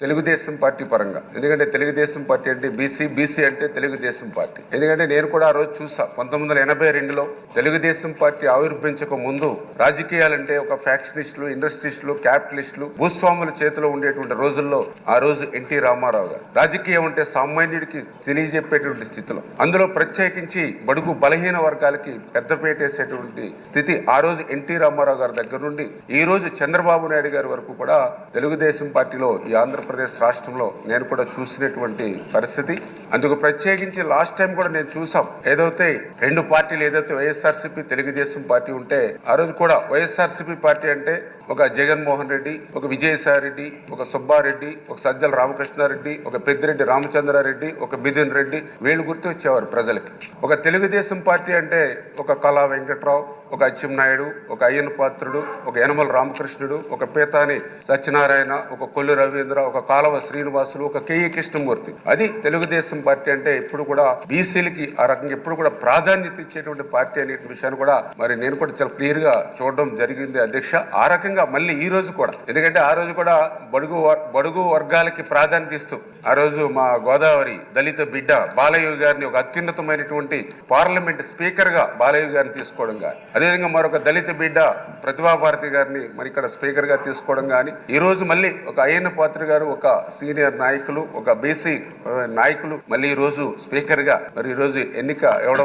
Telugu Desam party పరంగా. ఎందుకంటే Telugu Desam party అంటే బీసీ బీసీ అంటే తెలుగుదేశం పార్టీ. ఎందుకంటే నేను కూడా ఆ రోజు చూసా పంతొమ్మిది వందల ఎనభై రెండులో తెలుగుదేశం పార్టీ ఆవిర్భించక ముందు రాజకీయాలంటే ఒక ఫ్యాక్షనిస్టులు ఇండస్ట్రీస్టులు క్యాపిటలిస్టులు భూస్వాముల చేతిలో ఉండేటువంటి రోజుల్లో ఆ రోజు ఎన్టీ రామారావు గారు. రాజకీయం అంటే సామాన్యుడికి తెలియజెప్పేటువంటి స్థితిలో. అందులో ప్రత్యేకించి బడుగు బలహీన వర్గాలకి పెద్దపేట వేసేటువంటి స్థితి ఆ రోజు ఎన్టీ రామారావు గారి దగ్గర నుండి ఈ రోజు చంద్రబాబు నాయుడు గారి వరకు కూడా తెలుగుదేశం పార్టీలో ఈ ఆంధ్ర ఆంధ్రప్రదేశ్ రాష్ట్రంలో నేను కూడా చూసినటువంటి పరిస్థితి. అందుకు ప్రత్యేకించి లాస్ట్ టైం కూడా నేను చూసాం ఏదైతే రెండు పార్టీలు ఏదైతే వైఎస్ఆర్సీపీ తెలుగుదేశం పార్టీ ఉంటే ఆ రోజు కూడా వైఎస్ఆర్సీపీ పార్టీ అంటే ఒక జగన్మోహన్ రెడ్డి ఒక విజయసాయి రెడ్డి ఒక సుబ్బారెడ్డి ఒక సజ్జల రామకృష్ణారెడ్డి ఒక పెద్దిరెడ్డి రామచంద్రారెడ్డి ఒక మిథున్ రెడ్డి వీళ్ళు గుర్తు వచ్చేవారు ప్రజలకి. ఒక తెలుగుదేశం పార్టీ అంటే ఒక కళా వెంకట్రావు ఒక అచ్చెన్నాయుడు ఒక అయ్యన పాత్రుడు ఒక యనమల రామకృష్ణుడు ఒక పీతాని సత్యనారాయణ ఒక కొల్లు రవీంద్ర ఒక కాలవ శ్రీనివాసులు ఒక కేఈ కృష్ణమూర్తి. అది తెలుగుదేశం పార్టీ అంటే ఎప్పుడు కూడా బీసీలకి ఆ రకంగా ఎప్పుడు కూడా ప్రాధాన్యత ఇచ్చేటువంటి పార్టీ అనే విషయాన్ని కూడా మరి నేను కూడా చాలా క్లియర్గా చూడడం జరిగింది అధ్యక్ష. ఆ రకంగా మళ్ళీ ఈ రోజు కూడా. ఎందుకంటే ఆ రోజు కూడా బడుగు వర్- బడుగు వర్గాలకి ప్రాధాన్యత ఇస్తూ ఆ రోజు మా గోదావరి దళిత బిడ్డ బాలయ్య గారిని ఒక అత్యున్నతమైనటువంటి పార్లమెంట్ స్పీకర్గా బాలయ్య గారిని తీసుకోవడం కానీ అదేవిధంగా మరొక దళిత బిడ్డ ప్రతిభాభారతి గారిని మరి ఇక్కడ స్పీకర్గా తీసుకోవడం కానీ ఈ రోజు మళ్ళీ ఒక అయ్యన్న పాత్ర గారు ఒక సీనియర్ నాయకులు ఒక బీసీ నాయకులు మళ్ళీ ఈ రోజు స్పీకర్గా మరి ఈ రోజు ఎన్నిక ఇవ్వడం